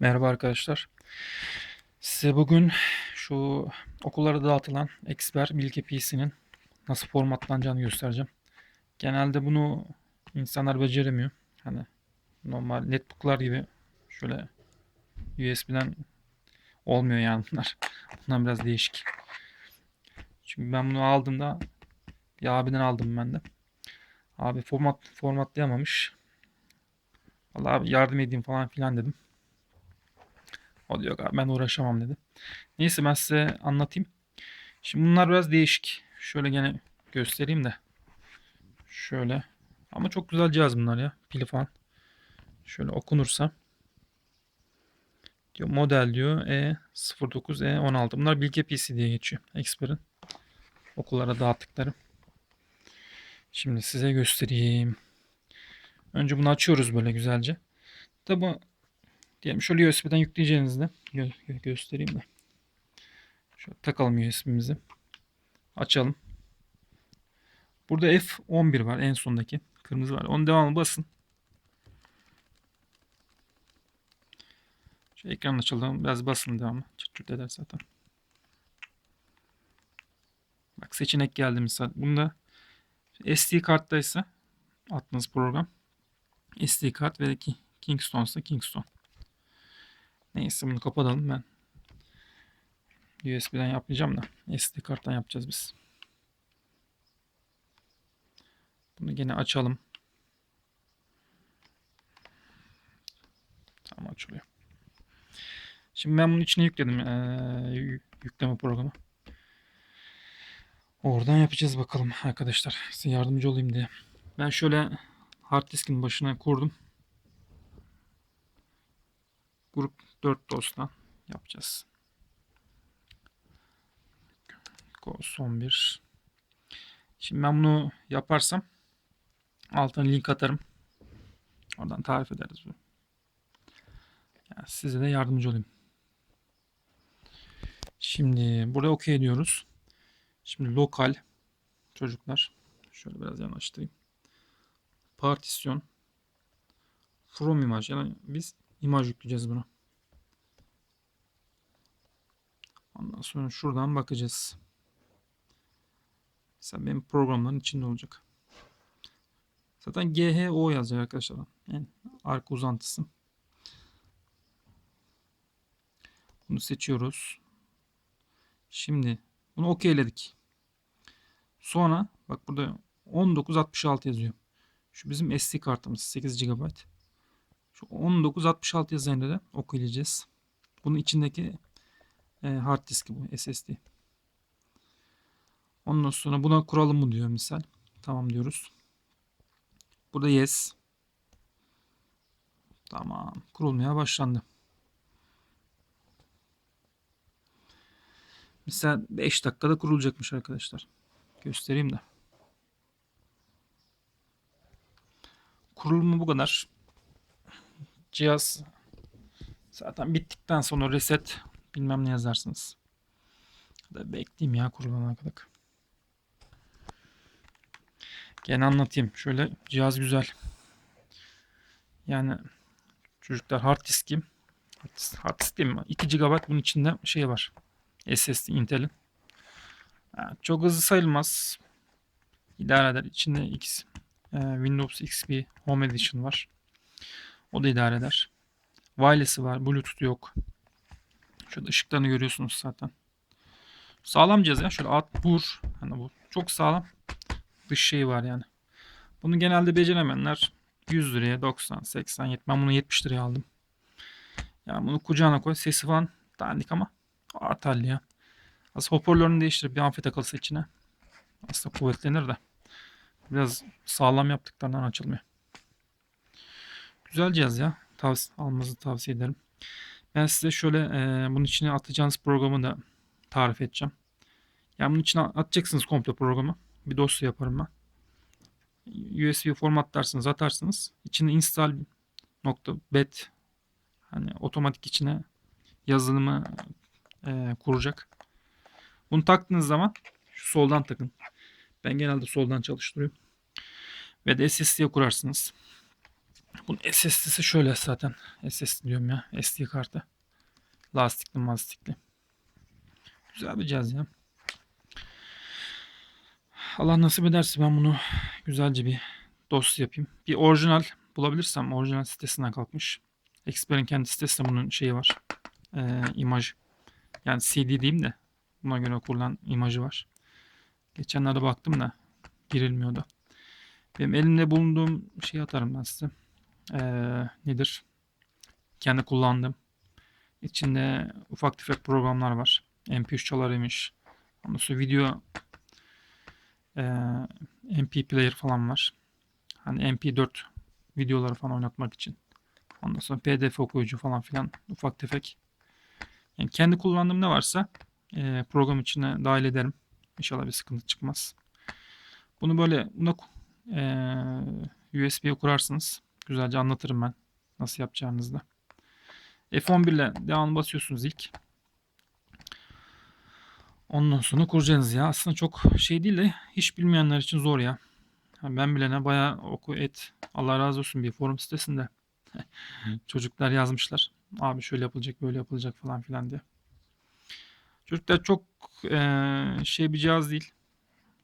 Merhaba arkadaşlar. Size bugün şu okullara dağıtılan Exper Bilge PC'nin nasıl formatlanacağını göstereceğim. Genelde bunu insanlar beceremiyor. Hani normal netbooklar gibi şöyle USB'den olmuyor yani bunlar. Bunlar biraz değişik. Çünkü ben bunu aldığımda bir abiden aldım ben de. Abi format formatlayamamış. Vallahi abi yardım edeyim falan filan dedim. O diyor abi ben uğraşamam dedi. Neyse ben size anlatayım. Şimdi bunlar biraz değişik. Şöyle gene göstereyim de. Şöyle. Ama çok güzel cihaz bunlar ya. Pili falan. Şöyle okunursa. Diyor model diyor E09 E16. Bunlar Bilge PC diye geçiyor. Expert'in okullara dağıttıkları. Şimdi size göstereyim. Önce bunu açıyoruz böyle güzelce. Tabi diyelim şöyle USB'den yükleyeceğinizde gö gö göstereyim de. Şöyle takalım USB'mizi. Açalım. Burada F11 var en sondaki. Kırmızı var. Onun devamı basın. Şu ekran açıldı. Biraz basın devamı. Çıt çıt eder zaten. Bak seçenek geldi misal. Bunda SD karttaysa attığınız program SD kart ve Kingston ise Kingston. Neyse bunu kapatalım ben. USB'den yapmayacağım da SD karttan yapacağız biz. Bunu gene açalım. Tamam açılıyor. Şimdi ben bunun içine yükledim ee, yükleme programı. Oradan yapacağız bakalım arkadaşlar. Size yardımcı olayım diye. Ben şöyle hard diskin başına kurdum. Grup 4 dos'tan yapacağız. Go son bir. Şimdi ben bunu yaparsam altına link atarım. Oradan tarif ederiz. Yani size de yardımcı olayım. Şimdi burada OK diyoruz. Şimdi lokal çocuklar şöyle biraz yanaştırayım. Partisyon from imaj yani biz imaj yükleyeceğiz buna. Ondan sonra şuradan bakacağız. Mesela benim programların içinde olacak. Zaten GHO yazacak arkadaşlar. En arka uzantısı. Bunu seçiyoruz. Şimdi bunu okeyledik. Sonra bak burada 1966 yazıyor. Şu bizim SD kartımız 8 GB. Şu 1966 yazan da okuyacağız. Bunun içindeki e, hard diski bu SSD. Ondan sonra buna kuralım mı diyor misal. Tamam diyoruz. Burada yes. Tamam. Kurulmaya başlandı. Mesela 5 dakikada kurulacakmış arkadaşlar. Göstereyim de. Kurulumu bu kadar. Cihaz zaten bittikten sonra reset bilmem ne yazarsınız. Da bekleyeyim ya kurulana kadar. Gene anlatayım. Şöyle cihaz güzel. Yani çocuklar hard diskim hard disk, hard disk değil mi? 2 GB bunun içinde şey var. SSD Intel'in. Yani çok hızlı sayılmaz. İdare eder. İçinde X, e, Windows XP Home Edition var. O da idare eder. Wireless'ı var. Bluetooth yok. Şöyle ışıklarını görüyorsunuz zaten. Sağlam cihaz ya. Şöyle at vur. Hani bu çok sağlam. Dış şey var yani. Bunu genelde beceremeyenler 100 liraya 90, 80, 70. Ben bunu 70 liraya aldım. Yani bunu kucağına koy. Sesi falan dandik ama artarlı ya. Aslında hoparlörünü değiştirip bir amfi takılsa içine. Aslında kuvvetlenir de. Biraz sağlam yaptıklarından açılmıyor. Güzel cihaz ya. Tavsiye, almanızı tavsiye ederim. Ben size şöyle e, bunun içine atacağınız programı da tarif edeceğim. Yani bunun içine atacaksınız komple programı. Bir dosya yaparım ben. USB formatlarsınız, atarsınız. İçine install nokta bet hani otomatik içine yazılımı e, kuracak. Bunu taktığınız zaman şu soldan takın. Ben genelde soldan çalıştırıyorum. Ve de SSD'ye kurarsınız. Bunun SSD'si şöyle zaten. SSD diyorum ya. SD kartı. Lastikli mastikli. Güzel bir cihaz ya. Allah nasip ederse ben bunu güzelce bir dosya yapayım. Bir orijinal bulabilirsem orijinal sitesinden kalkmış. Expert'in kendi sitesinde bunun şeyi var. Ee, imaj. Yani CD diyeyim de buna göre kurulan imajı var. Geçenlerde baktım da girilmiyordu. Benim elimde bulunduğum şeyi atarım ben size. Ee, nedir? Kendi kullandığım. İçinde ufak tefek programlar var. MP3 çalarıymış. Ondan sonra video e, MP player falan var. Hani MP4 videoları falan oynatmak için. Ondan sonra PDF okuyucu falan filan ufak tefek. Yani kendi kullandığım ne varsa e, program içine dahil ederim. İnşallah bir sıkıntı çıkmaz. Bunu böyle buna e, USB'ye kurarsınız. Güzelce anlatırım ben nasıl yapacağınızı da. F11 ile devam basıyorsunuz ilk. Ondan sonra kuracaksınız ya. Aslında çok şey değil de hiç bilmeyenler için zor ya. Ha, Ben bilene bayağı oku et. Allah razı olsun bir forum sitesinde. Çocuklar yazmışlar. Abi şöyle yapılacak böyle yapılacak falan filan diye. Çocuklar çok eee, şey bir cihaz değil.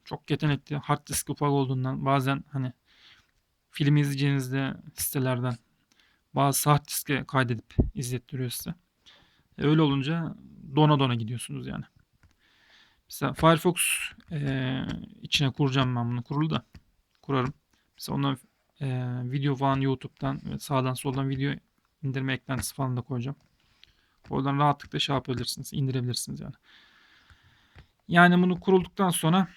Çok yetenekli. Hard disk ufak olduğundan bazen hani film izleyeceğinizde sitelerden bazı hard diske kaydedip izlettiriyor size. E, öyle olunca dona dona gidiyorsunuz yani. Mesela Firefox eee, içine kuracağım ben bunu kurulu da kurarım. Mesela ona eee, video falan YouTube'dan sağdan soldan video indirme eklentisi falan da koyacağım. Oradan rahatlıkla şey yapabilirsiniz, indirebilirsiniz yani. Yani bunu kurulduktan sonra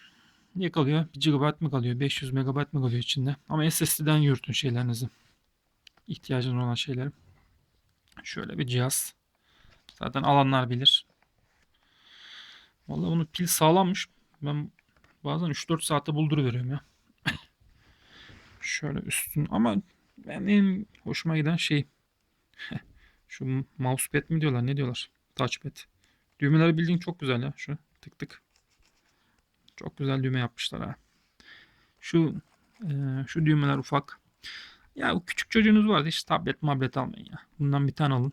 ne kalıyor? 1 GB mı kalıyor? 500 MB mı kalıyor içinde? Ama SSD'den yürütün şeylerinizi. İhtiyacınız olan şeyleri. Şöyle bir cihaz. Zaten alanlar bilir. Vallahi bunun pil sağlammış. Ben bazen 3-4 saatte bulduruveriyorum ya. Şöyle üstün ama ben en hoşuma giden şey şu mousepad mi diyorlar ne diyorlar? Touchpad. Düğmeleri bildiğin çok güzel ya. Şu tık tık. Çok güzel düğme yapmışlar ha. Şu e, şu düğmeler ufak. Ya küçük çocuğunuz vardı hiç tablet mablet almayın ya. Bundan bir tane alın.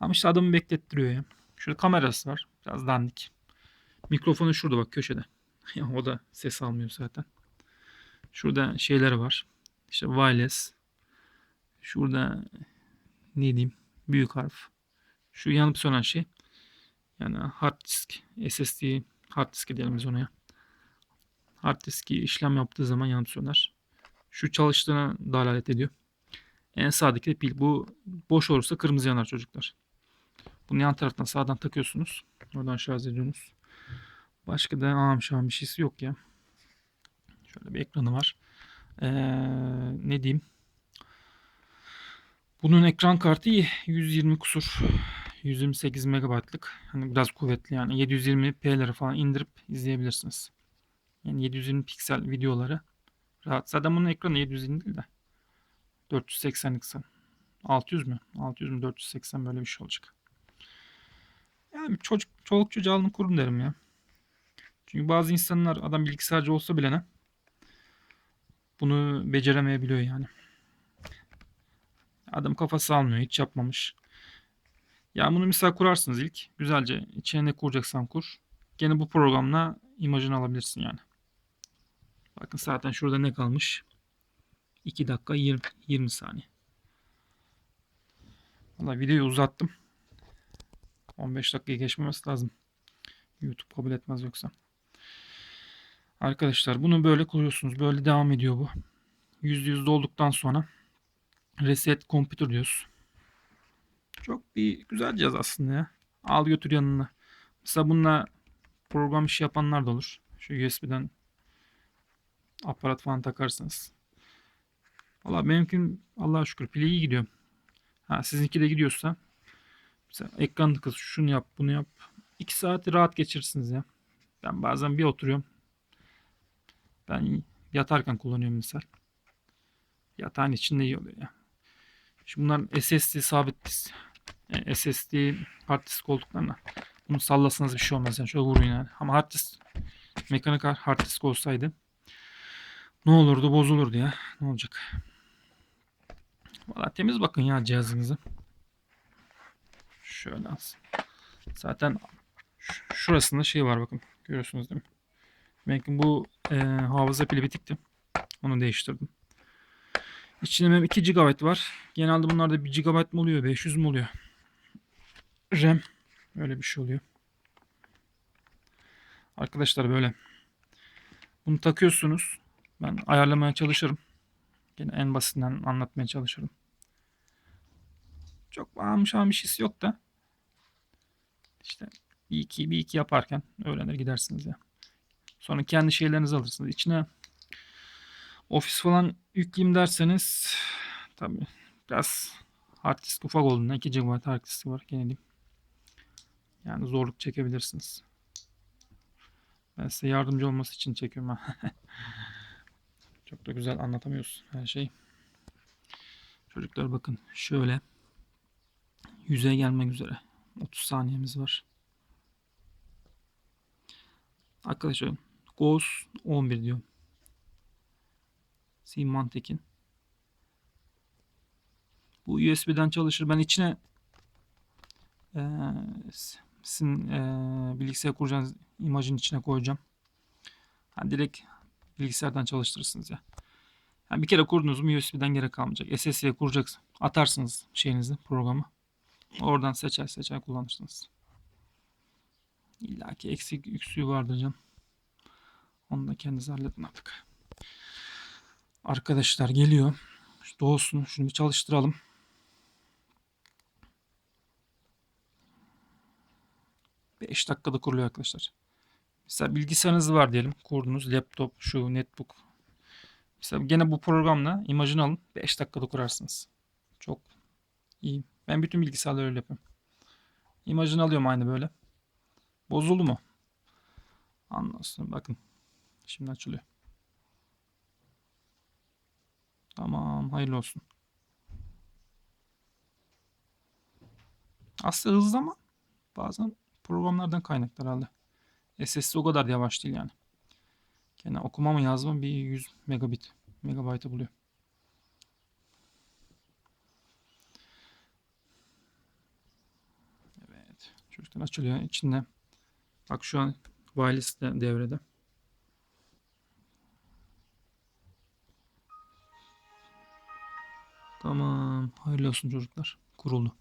Ama işte adamı beklettiriyor ya. Şurada kamerası var. Biraz dandik. Mikrofonu şurada bak köşede. Ya o da ses almıyor zaten. Şurada şeyleri var. İşte wireless. Şurada ne diyeyim? Büyük harf. Şu yanıp sönen şey. Yani hard disk, SSD hard disk diyelim biz ona ya. Hard diski işlem yaptığı zaman yanıp söner. Şu çalıştığına dalalet ediyor. En sağdaki de pil. Bu boş olursa kırmızı yanar çocuklar. Bunu yan taraftan sağdan takıyorsunuz. Oradan şarj ediyorsunuz. Başka da ağam an bir şeysi yok ya. Şöyle bir ekranı var. Ee, ne diyeyim? Bunun ekran kartı iyi. 120 kusur. 128 megabaytlık. Hani biraz kuvvetli yani. 720p'leri falan indirip izleyebilirsiniz. Yani 720 piksel videoları rahat. Zaten bunun ekranı 720 değil de 480'lik san. 600 mü? 600 mü 480 böyle bir şey olacak. Yani çocuk çoluk çocuğa alın kurun derim ya. Çünkü bazı insanlar adam bilgisayarcı olsa bile ne bunu beceremeyebiliyor yani. Adam kafası almıyor. Hiç yapmamış. Ya bunu misal kurarsınız ilk. Güzelce içine ne kuracaksan kur. Gene bu programla imajını alabilirsin yani. Bakın zaten şurada ne kalmış? 2 dakika 20, 20 saniye. Valla videoyu uzattım. 15 dakikayı geçmemesi lazım. YouTube kabul etmez yoksa. Arkadaşlar bunu böyle kuruyorsunuz. Böyle devam ediyor bu. %100 dolduktan sonra reset computer diyoruz. Çok bir güzel cihaz aslında ya. Al götür yanına. Mesela bununla program işi yapanlar da olur. Şu USB'den aparat falan takarsınız. Valla benimkin Allah'a şükür pili iyi gidiyor. Ha, sizinki de gidiyorsa mesela ekran kız şunu yap bunu yap. 2 saati rahat geçirirsiniz ya. Ben bazen bir oturuyorum. Ben yatarken kullanıyorum misal. Yatağın içinde iyi oluyor ya. Şimdi bunlar SSD sabit disk. E, SSD hard disk olduklarına bunu sallasanız bir şey olmaz yani şöyle vurun yani. Ama hard disk mekanik hard disk olsaydı ne olurdu bozulurdu ya. Ne olacak? Valla temiz bakın ya cihazınızı. Şöyle az. Zaten şurasında şey var bakın. Görüyorsunuz değil mi? Belki bu e, hafıza pili bitikti. Onu değiştirdim. İçinde benim 2 GB var. Genelde bunlarda 1 GB mı oluyor, 500 mü oluyor? RAM. Öyle bir şey oluyor. Arkadaşlar böyle. Bunu takıyorsunuz. Ben ayarlamaya çalışırım. Yine en basitinden anlatmaya çalışırım. Çok bağımmış bir şeysi yok da. İşte bir iki bir iki yaparken öğrenir gidersiniz ya. Sonra kendi şeylerinizi alırsınız. İçine ofis falan yükleyeyim derseniz tabii biraz hard disk ufak olduğundan 2 GB hard disk var gene diyeyim. Yani zorluk çekebilirsiniz. Ben size yardımcı olması için çekiyorum. Çok da güzel anlatamıyoruz her şeyi. Çocuklar bakın şöyle yüzeye gelmek üzere. 30 saniyemiz var. Arkadaşlar Ghost 11 diyor. Siman Tekin. Bu USB'den çalışır. Ben içine eee sizin eee bilgisayar kuracağınız imajın içine koyacağım. Ha, direkt bilgisayardan çalıştırırsınız ya. Yani bir kere kurdunuz mu USB'den gerek kalmayacak. SSD'ye kuracaksın. Atarsınız şeyinizi programı. Oradan seçer seçer kullanırsınız. İlla ki eksik yüksüğü vardır canım. Onu da kendiniz halledin artık. Arkadaşlar geliyor. Şu Doğsun. Şunu bir çalıştıralım. Beş dakikada kuruluyor arkadaşlar. Mesela bilgisayarınız var diyelim. Kurdunuz laptop, şu netbook. Mesela gene bu programla imajını alın. 5 dakikada kurarsınız. Çok iyi. Ben bütün bilgisayarları öyle yapıyorum. İmajını alıyorum aynı böyle. Bozuldu mu? Anlasın. Bakın. Şimdi açılıyor. Tamam. Hayırlı olsun. Aslında hızlı ama bazen programlardan kaynaklı herhalde. SSD o kadar yavaş değil yani. Gene okuma mı yazma bir 100 megabit megabaytı buluyor. Evet. Çocuklar açılıyor. İçinde bak şu an wireless de devrede. Tamam. Hayırlı olsun çocuklar. Kuruldu.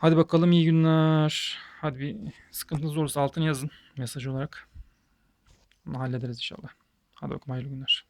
Hadi bakalım iyi günler. Hadi bir sıkıntınız olursa altını yazın mesaj olarak. Bunu hallederiz inşallah. Hadi bakalım hayırlı günler.